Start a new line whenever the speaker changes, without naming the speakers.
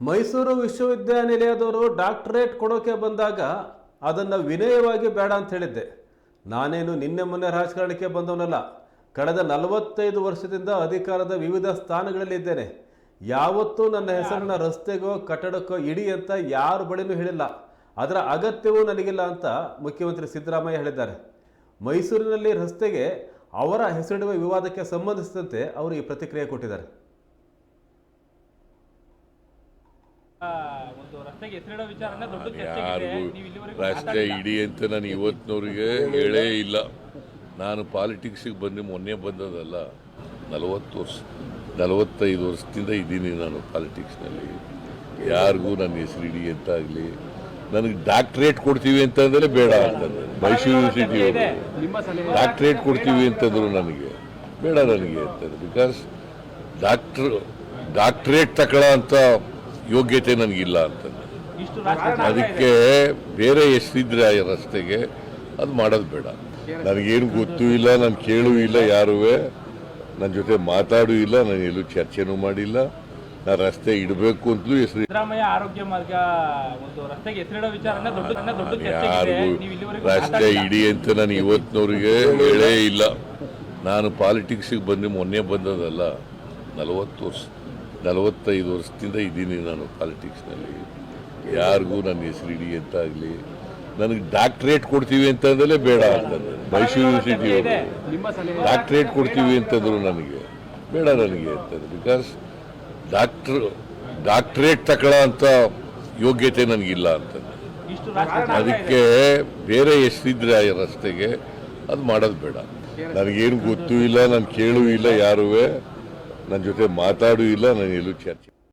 Mysuru ವಿಶ್ವವಿದ್ಯಾನಿಲಯದವರು doctorate ಕೊಡೋಕೆ ಬಂದಾಗ ಅದನ್ನು ವಿನಯವಾಗಿ ಬೇಡ ಅಂತ ಹೇಳಿದ್ದೆ. ನಾನೇನು ನಿನ್ನೆ ಮೊನ್ನೆ ರಾಜಕಾರಣಕ್ಕೆ ಬಂದವನಲ್ಲ. ಕಳೆದ ನಲವತ್ತೈದು ವರ್ಷದಿಂದ ಅಧಿಕಾರದ ವಿವಿಧ ಸ್ಥಾನಗಳಲ್ಲಿ ಇದ್ದೇನೆ. ಯಾವತ್ತೂ ನನ್ನ ಹೆಸರನ್ನ ರಸ್ತೆಗೋ, ಕಟ್ಟಡಕ್ಕೋ ಇಡಿ ಅಂತ ಯಾರ ಬಳಿನೂ ಹೇಳಿಲ್ಲ. ಅದರ ಅಗತ್ಯವೂ ನನಗಿಲ್ಲ ಅಂತ ಮುಖ್ಯಮಂತ್ರಿ ಸಿದ್ದರಾಮಯ್ಯ ಹೇಳಿದ್ದಾರೆ. ಮೈಸೂರಿನಲ್ಲಿ ರಸ್ತೆಗೆ ಅವರ ಹೆಸರಿಡುವ ವಿವಾದಕ್ಕೆ ಸಂಬಂಧಿಸಿದಂತೆ ಅವರು ಈ ಪ್ರತಿಕ್ರಿಯೆ ಕೊಟ್ಟಿದ್ದಾರೆ.
ಯಾರಿಗೂ ಇಡಿ ಅಂತ ನಾನು ಇವತ್ತಿನವ್ರಿಗೆ ಹೇಳೇ ಇಲ್ಲ. ನಾನು ಪಾಲಿಟಿಕ್ಸಿಗೆ ಬಂದು ಮೊನ್ನೆ ಬಂದದಲ್ಲ ನಲವತ್ತು ವರ್ಷ ನಲವತ್ತೈದು ವರ್ಷದಿಂದ ಇದ್ದೀನಿ ನಾನು ಪಾಲಿಟಿಕ್ಸ್ನಲ್ಲಿ. ಯಾರಿಗೂ ನನ್ನ ಹೆಸರು ಇಡಿ ಅಂತ ಆಗಲಿ ನನಗೆ ಡಾಕ್ಟ್ರೇಟ್ ಕೊಡ್ತೀವಿ ಅಂತಂದರೆ ಬೇಡ ಅಂತಂದ್ರೆ ಮೈಸೂರು ಯೂನಿವರ್ಸಿಟಿ ಅವರು ಡಾಕ್ಟ್ರೇಟ್ ಕೊಡ್ತೀವಿ ಅಂತಂದ್ರು ನನಗೆ. ಬೇಡ ನನಗೆ ಅಂತಂದರೆ ಬಿಕಾಸ್ ಡಾಕ್ಟ್ರ್ ಡಾಕ್ಟ್ರೇಟ್ ತಕೊಳ್ಳೋ ಅಂತ ಯೋಗ್ಯತೆ ನನಗಿಲ್ಲ ಅಂತಂದು.
ಇಷ್ಟು
ಅದಕ್ಕೆ ಬೇರೆ ಎಷ್ಟಿದ್ರೆ ಆ ರಸ್ತೆಗೆ ಅದು ಮಾಡೋದು ಬೇಡ. ನನಗೇನು ಗೊತ್ತೂ ಇಲ್ಲ ನಾನು ಕೇಳೂ ಇಲ್ಲ ಯಾರೂ ನನ್ನ ಜೊತೆ ಮಾತಾಡೂ ಇಲ್ಲ ನಾನು ಎಲ್ಲೂ ಚರ್ಚೆನೂ ಮಾಡಿಲ್ಲ. ನಾನು ರಸ್ತೆ ಇಡಬೇಕು ಅಂತಲೂ ಹೆಸರು
ಆರೋಗ್ಯ ಮಾರ್ಗ
ಯಾರಿಗೂ ರಸ್ತೆ ಇಡಿ ಅಂತ ನಾನು ಇವತ್ತಿನವ್ರಿಗೆ ಹೇಳೇ ಇಲ್ಲ. ನಾನು ಪಾಲಿಟಿಕ್ಸಿಗೆ ಬಂದು ಮೊನ್ನೆ ಬಂದದಲ್ಲ ನಲವತ್ತು ವರ್ಷ. ನಲವತ್ತೈದು ವರ್ಷದಿಂದ ಇದ್ದೀನಿ ನಾನು ಪಾಲಿಟಿಕ್ಸ್ನಲ್ಲಿ. ಯಾರಿಗೂ ನನ್ನ ಹೆಸರು ಇಡಿ ಅಂತ ಆಗಲಿ, ನನಗೆ ಡಾಕ್ಟ್ರೇಟ್ ಕೊಡ್ತೀವಿ ಅಂತಂದಲೇ ಬೇಡ ಅಂತಂದ್ರೆ ಮೈಸೂರು ಯೂನಿವರ್ಸಿಟಿ ಅವರು ಡಾಕ್ಟ್ರೇಟ್ ಕೊಡ್ತೀವಿ ಅಂತಂದ್ರು ನನಗೆ. ಬೇಡ ನನಗೆ ಅಂತಂದ್ರೆ. ಬಿಕಾಸ್ ಡಾಕ್ಟ್ರ್, ಡಾಕ್ಟ್ರೇಟ್ ತಗೊಳ್ಳೋ ಅಂತ ಯೋಗ್ಯತೆ ನನಗಿಲ್ಲ ಅಂತಂದ್ರೆ. ಅದಕ್ಕೆ ಬೇರೆ ಎಷ್ಟಿದ್ರೆ ಆ ರಸ್ತೆಗೆ, ಅದು ಮಾಡೋದು ಬೇಡ. ನನಗೇನು ಗೊತ್ತೂ ಇಲ್ಲ, ನಾನು ಕೇಳೂ ಇಲ್ಲ ಯಾರುವೆ. ನನ್ನ ಜೊತೆ ಮಾತಾಡೂ ಇಲ್ಲ ನಾನು ಎಲ್ಲೂ ಚರ್ಚೆ